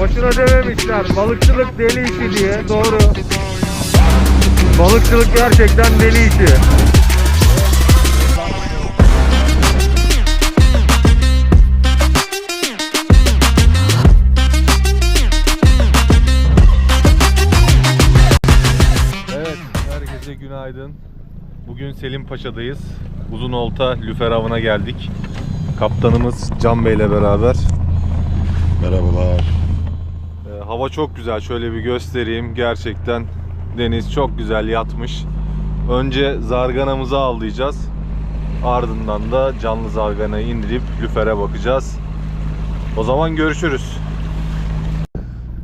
Boşuna dememişler. Balıkçılık deli işi diye. Doğru. Balıkçılık gerçekten deli işi. Evet, herkese günaydın. Bugün Selim Paşa'dayız. Uzun olta lüfer avına geldik. Kaptanımız Can Bey ile beraber. Merhabalar. Hava çok güzel. Şöyle bir göstereyim. Gerçekten deniz çok güzel yatmış. Önce zarganamızı avlayacağız. Ardından da canlı zarganayı indirip lüfere bakacağız. O zaman görüşürüz.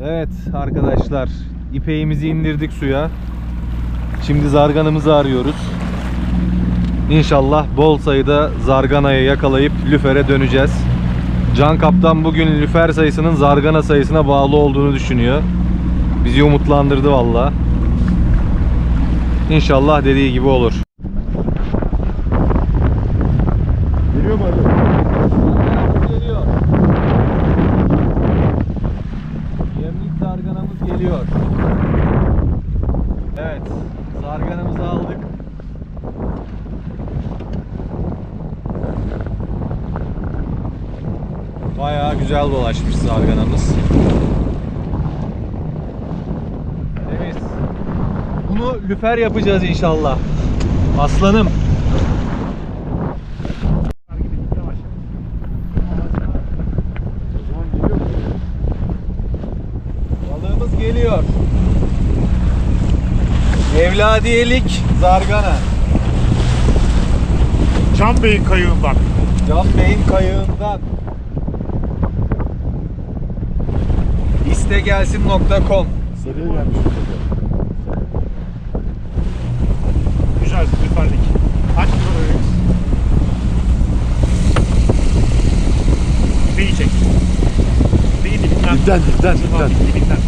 Evet arkadaşlar, ipeğimizi indirdik suya. Şimdi zarganamızı arıyoruz. İnşallah bol sayıda zarganayı yakalayıp lüfere döneceğiz. Can Kaptan bugün lüfer sayısının zargana sayısına bağlı olduğunu düşünüyor. Bizi umutlandırdı valla. İnşallah dediği gibi olur. Geliyor mu Ali? Geliyor. Yemlik zarganamız geliyor. Evet, zarganamızı aldık. Bayağı güzel dolaşmış zarganamız. Temiz. Bunu lüfer yapacağız inşallah. Aslanım. Balığımız geliyor. Evladiyelik zargana. Can Bey'in kayığından. Can Bey'in kayığından. İstegelsin.com Sarıya gelmiş bu sefer. Güzel lüferlik. Kaç kilo veririz? Beyi çek. Beyi dibinden. Dipten, dipten, dipten. Dibinden.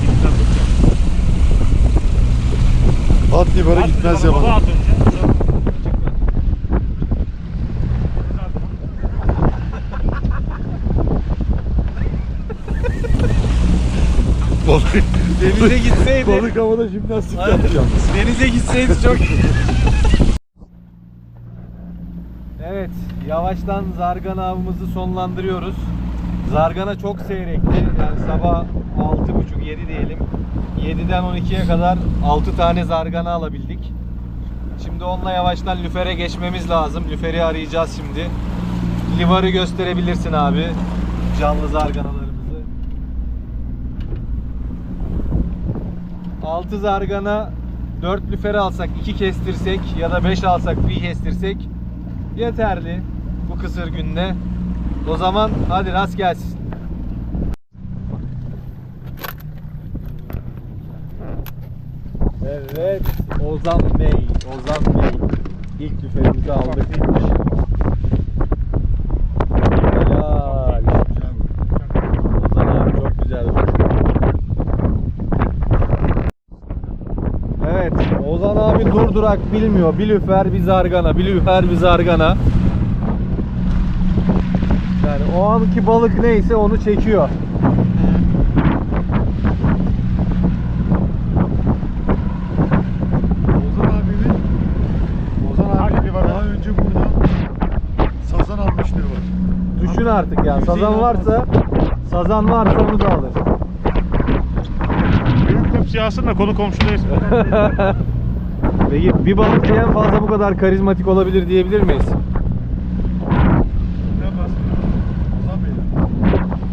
Dibinden tutacağım. At libara At gitmez bana, baba yaman. at önce. Balık, Denize gitseydi. balık havada jimnastik Aynen. yapacağım. Denize gitseydi çok Evet, yavaştan zargana avımızı sonlandırıyoruz. Zargana çok seyrekti. Yani sabah 6.30-7 diyelim. 7'den 12'ye kadar 6 tane zargana alabildik. Şimdi onunla yavaştan lüfere geçmemiz lazım. Lüferi arayacağız şimdi. Livarı gösterebilirsin abi. Canlı zarganalarımızı. 6 zargana 4 lüfer alsak 2 kestirsek ya da 5 alsak bir kestirsek yeterli bu kısır günde. O zaman hadi rast gelsin. Evet Ozan Bey, Ozan Bey. İlk lüferimizi aldık. Helal. Ozan abi çok güzel. Evet, Ozan durdurak bilmiyor. Bir lüfer, bir zargana, bir lüfer, bir zargana. Yani o anki balık neyse onu çekiyor. Ozan abinin Ozan abi libara? daha önce burada sazan almıştır var. Düşün artık ya. Sazan varsa, sazan varsa onu da alır. Büyük tüp siyahsın da konu komşudayız. Peki bir balık en fazla bu kadar karizmatik olabilir diyebilir miyiz?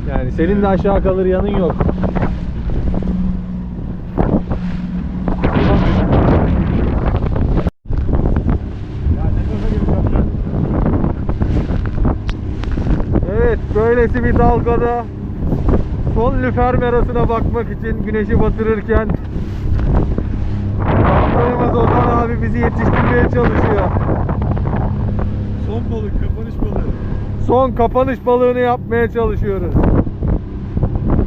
Yani senin de aşağı kalır yanın yok. Evet, böylesi bir dalgada son lüfer merasına bakmak için güneşi batırırken kaptanımız Ozan abi bizi yetiştirmeye çalışıyor. Son balık, kapanış balığı. Son kapanış balığını yapmaya çalışıyoruz.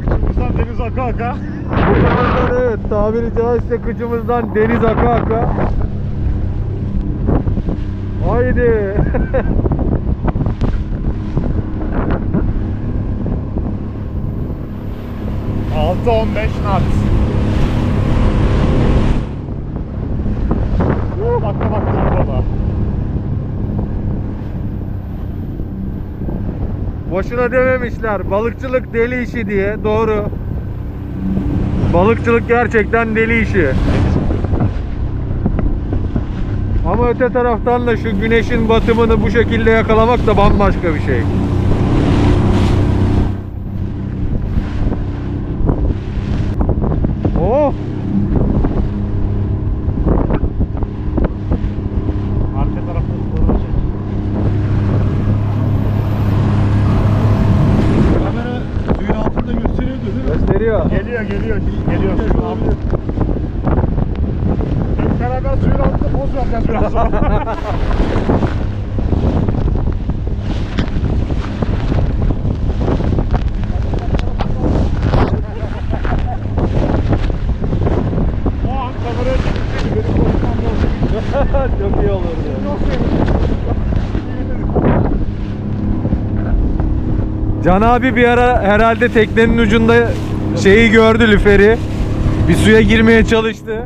Kıçımızdan deniz aka aka. Kıçımızdan evet tabiri caizse kıçımızdan deniz aka aka. Haydi. 6-15 knot. Uh, Boşuna dememişler. Balıkçılık deli işi diye. Doğru. Balıkçılık gerçekten deli işi. Ama öte taraftan da şu güneşin batımını bu şekilde yakalamak da bambaşka bir şey. Geliyor suyun. Hep beraber suyun altında poz vereceğiz biraz sonra. Çok iyi olurdu. Can abi bir ara herhalde teknenin ucunda şeyi gördü lüferi. Bir suya girmeye çalıştı.